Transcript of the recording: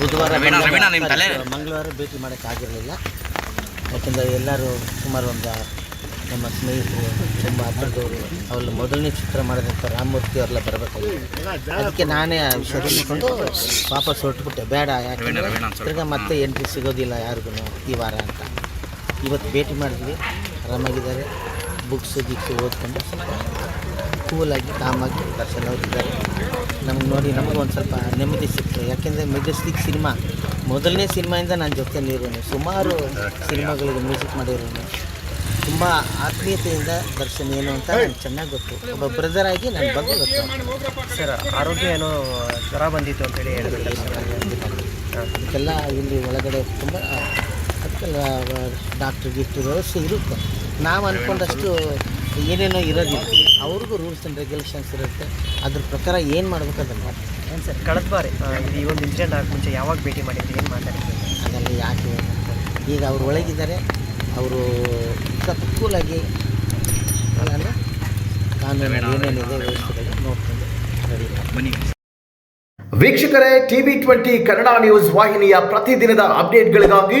ಬುಧವಾರ ಮಂಗಳವಾರ- ಭೇಟಿ ಮಾಡೋಕ್ಕಾಗಿರಲಿಲ್ಲ ಯಾಕೆಂದರೆ ಎಲ್ಲರೂ ಸುಮಾರು ಒಂದು ನಮ್ಮ ಸ್ನೇಹಿತರು ತುಂಬ ಹತ್ತಿರದವರು ಅವ್ರ ಮೊದಲನೇ ಚಿತ್ರ ಮಾಡಿದಂಥ ರಾಮಮೂರ್ತಿ ಅವರೆಲ್ಲ ಬರಬೇಕಾಗಿತ್ತು ಅದಕ್ಕೆ ನಾನೇ ಆ ವಿಷಯ ತಿಳ್ಕೊಂಡು ವಾಪಸ್ ಹೊರಟುಬಿಟ್ಟೆ. ಬೇಡ ಯಾಕೆಂದರೆ. ತಿರ್ಗಾ ಮತ್ತೆ ಎಂಟ್ರಿ ಸಿಗೋದಿಲ್ಲ ಯಾರಿಗೂ ಈ ವಾರ ಅಂತ. ಇವತ್ತು ಭೇಟಿ ಮಾಡಿದ್ವಿ. ಆರಾಮಾಗಿದ್ದಾರೆ. ಬುಕ್ಸ್ ಗಿಕ್ಸ್ ಓದ್ಕೊಂಡು ಸ್ವಲ್ಪ ಕೂಲಾಗಿ ಕಾಮಾಗಿ ದರ್ಶನ ಹೋಗಿದ್ದಾರೆ ನೋಡಿ ನಮಗೊಂದು ಒಂದು ಸ್ವಲ್ಪ ನೆಮ್ಮದಿ ಸಿಕ್ತು ಯಾಕೆಂದರೆ ಮೆಜೆಸ್ಟಿಕ್ ಸಿನಿಮಾ ಮೊದಲನೇ ಸಿನಿಮಾಯಿಂದ ಜೊತೆ ಜೊತೆಯಲ್ಲಿರೋನು. ಸುಮಾರು ಸಿನಿಮಾಗಳಿಗೆ ಮ್ಯೂಸಿಕ್ ಮಾಡಿರೋನು. ತುಂಬ ಆತ್ಮೀಯತೆಯಿಂದ ದರ್ಶನ ಏನು ಅಂತ ನನಗೆ ಚೆನ್ನಾಗಿ ಗೊತ್ತು. ಒಬ್ಬ ಬ್ರದರ್ ಆಗಿ ನನ್ನ ಬಗ್ಗೆ ಗೊತ್ತು. ಸರ್ ಆರೋಗ್ಯ ಏನೋ ಜ್ವರ ಬಂದಿತ್ತು ಅಂತೇಳಿ ಹೇಳಿದ್ರಲ್ಲ ಅದಕ್ಕೆಲ್ಲ ಇಲ್ಲಿ ಒಳಗಡೆ ತುಂಬ ಅದಕ್ಕೆಲ್ಲ ಡಾಕ್ಟ್ರಿಗೆ ಇಟ್ಟಿರೋ ಇರುತ್ತೆ ನಾವು ಅಂದ್ಕೊಂಡಷ್ಟು ಏನೇನೋ ಇರೋದಿಲ್ಲ. ಅವ್ರಿಗೂ ರೂಲ್ಸ್ ಆ್ಯಂಡ್ ರೆಗ್ಯುಲೇಷನ್ಸ್ ಇರುತ್ತೆ. ಅದ್ರ ಪ್ರಕಾರ ಏನು ಮಾಡ್ಬೇಕು ಅದನ್ನು ಮಾಡಿ ಏನು ಸರ್ ಕಳೆದ ಬಾರಿ ಈ ಒಂದು ಇನ್ಸಿಡೆಂಟ್ ಆಗ ಮುಂಚೆ ಯಾವಾಗ ಭೇಟಿ ಮಾಡಿದ್ರಿ ಏನು ಮಾತಾಡಿದ್ರಿ? ಅದೆಲ್ಲ ಯಾಕೆ? ಈಗ ಅವ್ರು ಒಳಗಿದ್ದಾರೆ. ಅವರು ಕೂಲಾಗಿ ನಾನು ಕಾನೂನಲ್ಲಿ ಏನೇನಿದೆ ವ್ಯವಸ್ಥೆಗಳು ನೋಡ್ಕೊಂಡು ರೆಡಿ ಬನ್ನಿ. ವೀಕ್ಷಕರೇ ಟಿವಿ ಟ್ವೆಂಟಿ ಕನ್ನಡ ನ್ಯೂಸ್ ವಾಹಿನಿಯ ಪ್ರತಿದಿನದ ಅಪ್ಡೇಟ್ಗಳಿಗಾಗಿ